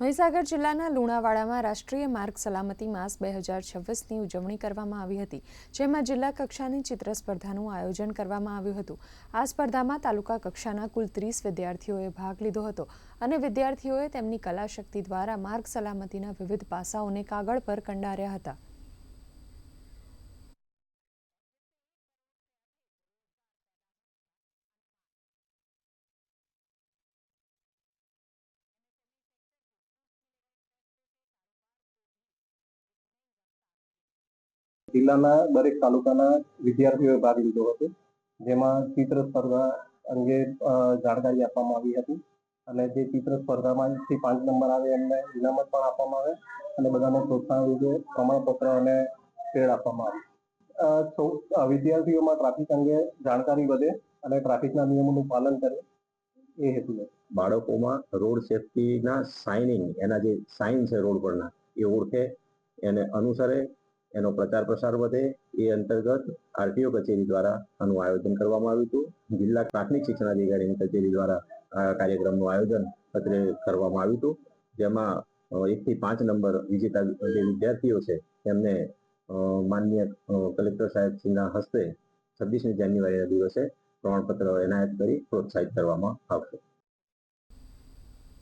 મહીસાગર જિલ્લાના લુણાવાડામાં રાષ્ટ્રીય માર્ગ સલામતી માસ બે હજાર છવ્વીસની ઉજવણી કરવામાં આવી હતી, જેમાં જિલ્લા કક્ષાની ચિત્ર સ્પર્ધાનું આયોજન કરવામાં આવ્યું હતું. આ સ્પર્ધામાં તાલુકા કક્ષાના કુલ ત્રીસ વિદ્યાર્થીઓએ ભાગ લીધો હતો અને વિદ્યાર્થીઓએ તેમની કલાશક્તિ દ્વારા માર્ગ સલામતીના વિવિધ પાસાઓને કાગળ પર કંડાર્યા હતા. જિલ્લાના દરેક તાલુકાના વિદ્યાર્થીઓએ ભાગ લીધો હતો. જેમાં ચિત્ર સ્પર્ધા અંગે જાણકારી આપવામાં આવી હતી અને જે ચિત્ર સ્પર્ધામાંથી પાંચ નંબર આવે એમને ઇનામત પણ આપવામાં આવે અને બધાને પ્રોત્સાહન રૂપે પ્રમાણપત્ર અને શેર આપવામાં આવે. સૌ વિદ્યાર્થીઓમાં ટ્રાફિક અંગે જાણકારી વધે અને ટ્રાફિકના નિયમોનું પાલન કરે એ હેતુને બાળકોમાં રોડ સેફટીના સાઇનિંગ, એના જે સાઇન છે રોડ પરના, એ ઓળખે. એને અનુસરે એનો પ્રચાર પ્રસાર વધે એ અંતર્ગત આરટીઓ કચેરી દ્વારા આનું આયોજન કરવામાં આવ્યું હતું. જિલ્લા પ્રાથમિક શિક્ષણાધિકારીની કચેરી દ્વારા આ કાર્યક્રમનું આયોજન અત્રે કરવામાં આવ્યું હતું. જેમાં એકથી પાંચ નંબર વિજેતા જે વિદ્યાર્થીઓ છે, તેમને માનનીય કલેક્ટર કલેક્ટર સાહેબશ્રીના હસ્તે છવ્વીસમી જાન્યુઆરીના દિવસે પ્રમાણપત્ર એનાયત કરી પ્રોત્સાહિત કરવામાં આવશે.